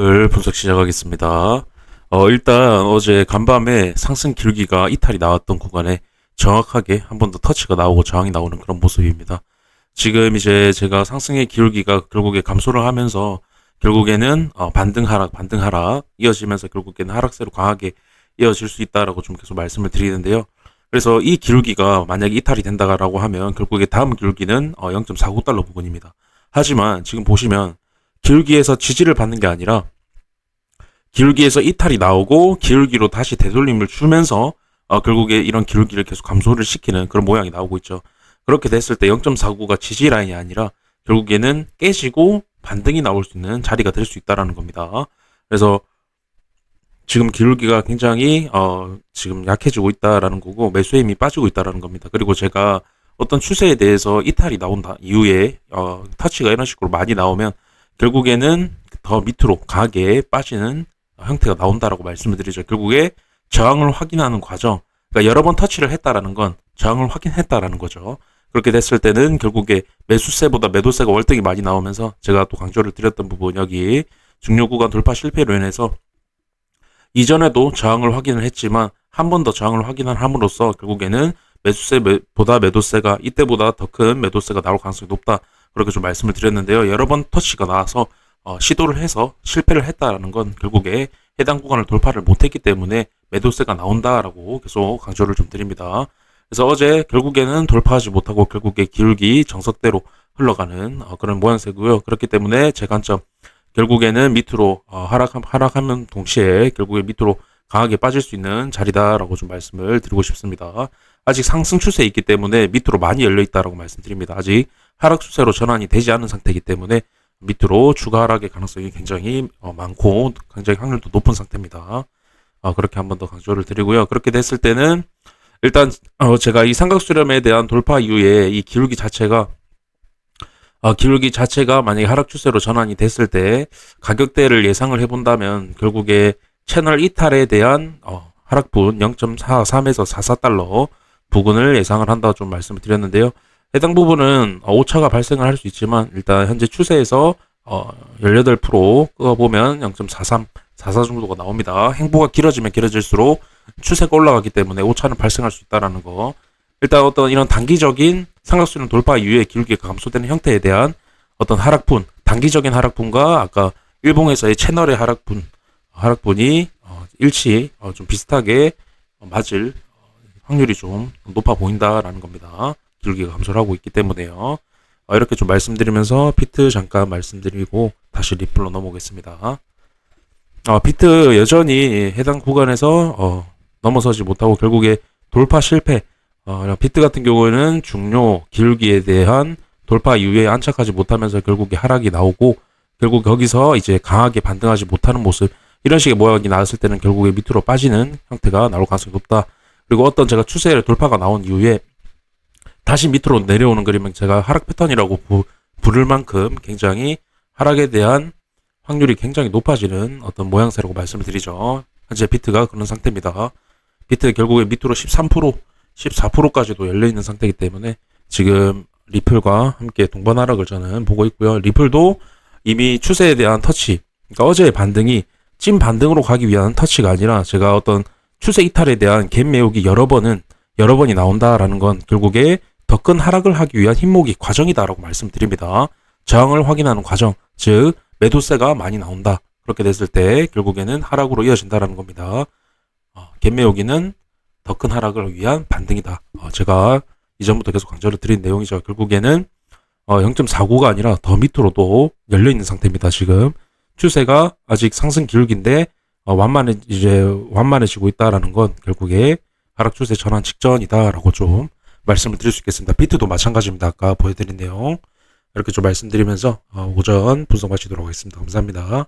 을 분석 시작하겠습니다. 어, 일단 어제 간밤에 상승 길기가 이탈이 나왔던 구간에 정확하게 한 번 더 터치가 나오고 저항이 나오는 그런 모습입니다. 지금 이제 제가 상승의 기울기가 결국에 감소를 하면서 결국에는 어, 반등 하락, 반등 하락 이어지면서 결국에는 하락세로 강하게 이어질 수 있다라고 좀 계속 말씀을 드리는데요. 그래서 이 기울기가 만약에 이탈이 된다라고 하면 결국에 다음 기울기는 어, 0.49달러 부근입니다. 하지만 지금 보시면 기울기에서 지지를 받는 게 아니라 기울기에서 이탈이 나오고 기울기로 다시 되돌림을 주면서 어, 결국에 이런 기울기를 계속 감소를 시키는 그런 모양이 나오고 있죠. 그렇게 됐을 때 0.49가 지지 라인이 아니라 결국에는 깨지고 반등이 나올 수 있는 자리가 될 수 있다라는 겁니다. 그래서 지금 기울기가 굉장히 어, 지금 약해지고 있다라는 거고 매수의 힘이 빠지고 있다라는 겁니다. 그리고 제가 어떤 추세에 대해서 이탈이 나온다 이후에 어, 터치가 이런 식으로 많이 나오면 결국에는 더 밑으로 강하게 빠지는 형태가 나온다라고 말씀을 드리죠. 결국에 저항을 확인하는 과정, 그러니까 여러 번 터치를 했다라는 건 저항을 확인했다라는 거죠. 그렇게 됐을 때는 결국에 매수세보다 매도세가 월등히 많이 나오면서 제가 또 강조를 드렸던 부분 여기 중요 구간 돌파 실패로 인해서 이전에도 저항을 확인을 했지만 한 번 더 저항을 확인을 함으로써 결국에는 매수세보다 매도세가 이때보다 더 큰 매도세가 나올 가능성이 높다. 그렇게 좀 말씀을 드렸는데요. 여러 번 터치가 나와서 어, 시도를 해서 실패를 했다라는 건 결국에 해당 구간을 돌파를 못했기 때문에 매도세가 나온다라고 계속 강조를 좀 드립니다. 그래서 어제 결국에는 돌파하지 못하고 결국에 기울기 정석대로 흘러가는 어, 그런 모양새고요. 그렇기 때문에 제 관점 결국에는 밑으로 어, 하락 하락하면 동시에 결국에 밑으로 강하게 빠질 수 있는 자리다라고 좀 말씀을 드리고 싶습니다. 아직 상승 추세에 있기 때문에 밑으로 많이 열려 있다라고 말씀드립니다. 아직 하락 추세로 전환이 되지 않은 상태이기 때문에 밑으로 추가 하락의 가능성이 굉장히 어, 많고 굉장히 확률도 높은 상태입니다. 어, 그렇게 한 번 더 강조를 드리고요. 그렇게 됐을 때는 일단 어, 제가 이 삼각수렴에 대한 돌파 이후에 이 기울기 자체가 어, 기울기 자체가 만약에 하락 추세로 전환이 됐을 때 가격대를 예상을 해본다면 결국에 채널 이탈에 대한 어, 하락분 0.43에서 44달러 부근을 예상을 한다 좀 말씀을 드렸는데요. 해당 부분은 어, 오차가 발생을 할 수 있지만 일단 현재 추세에서 어, 18% 끄어보면 0.43, 44 정도가 나옵니다. 행보가 길어지면 길어질수록 추세가 올라가기 때문에 오차는 발생할 수 있다라는 거. 일단 어떤 이런 단기적인 삼각수는 돌파 이후에 기울기가 감소되는 형태에 대한 어떤 하락분, 단기적인 하락분과 아까 일봉에서의 채널의 하락분, 하락분이 어, 일치 어, 좀 비슷하게 맞을 확률이 좀 높아 보인다라는 겁니다. 기울기가 감소를 하고 있기 때문에요. 어, 이렇게 좀 말씀드리면서 피트 잠깐 말씀드리고 다시 리플로 넘어오겠습니다. 어, 피트 여전히 해당 구간에서 어, 넘어서지 못하고 결국에 돌파 실패. 어, 피트 같은 경우에는 중요 기울기에 대한 돌파 이후에 안착하지 못하면서 결국에 하락이 나오고 결국 거기서 이제 강하게 반등하지 못하는 모습 이런 식의 모양이 나왔을 때는 결국에 밑으로 빠지는 형태가 나올 가능성이 높다. 그리고 어떤 제가 추세의 돌파가 나온 이후에 다시 밑으로 내려오는 그림은 제가 하락 패턴이라고 부, 부를 만큼 굉장히 하락에 대한 확률이 굉장히 높아지는 어떤 모양새라고 말씀을 드리죠. 현재 비트가 그런 상태입니다. 비트 결국에 밑으로 13%, 14%까지도 열려 있는 상태이기 때문에 지금 리플과 함께 동반 하락을 저는 보고 있고요. 리플도 이미 추세에 대한 터치, 그러니까 어제의 반등이 찐 반등으로 가기 위한 터치가 아니라 제가 어떤 추세 이탈에 대한 갭 매우기 여러 번은 여러 번이 나온다라는 건 결국에 더 큰 하락을 하기 위한 힘모기 과정이다라고 말씀드립니다. 저항을 확인하는 과정, 즉 매도세가 많이 나온다. 그렇게 됐을 때 결국에는 하락으로 이어진다라는 겁니다. 어, 갭 매우기는 더 큰 하락을 위한 반등이다. 어, 제가 이전부터 계속 강조를 드린 내용이죠. 결국에는 어, 0.49가 아니라 더 밑으로도 열려 있는 상태입니다. 지금 추세가 아직 상승 기울기인데 어, 완만해 이제 완만해지고 있다라는 건 결국에 하락 추세 전환 직전이다라고 좀 말씀을 드릴 수 있겠습니다. 비트도 마찬가지입니다. 아까 보여드린 내용 이렇게 좀 말씀드리면서 어, 오전 분석 마치도록 하겠습니다. 감사합니다.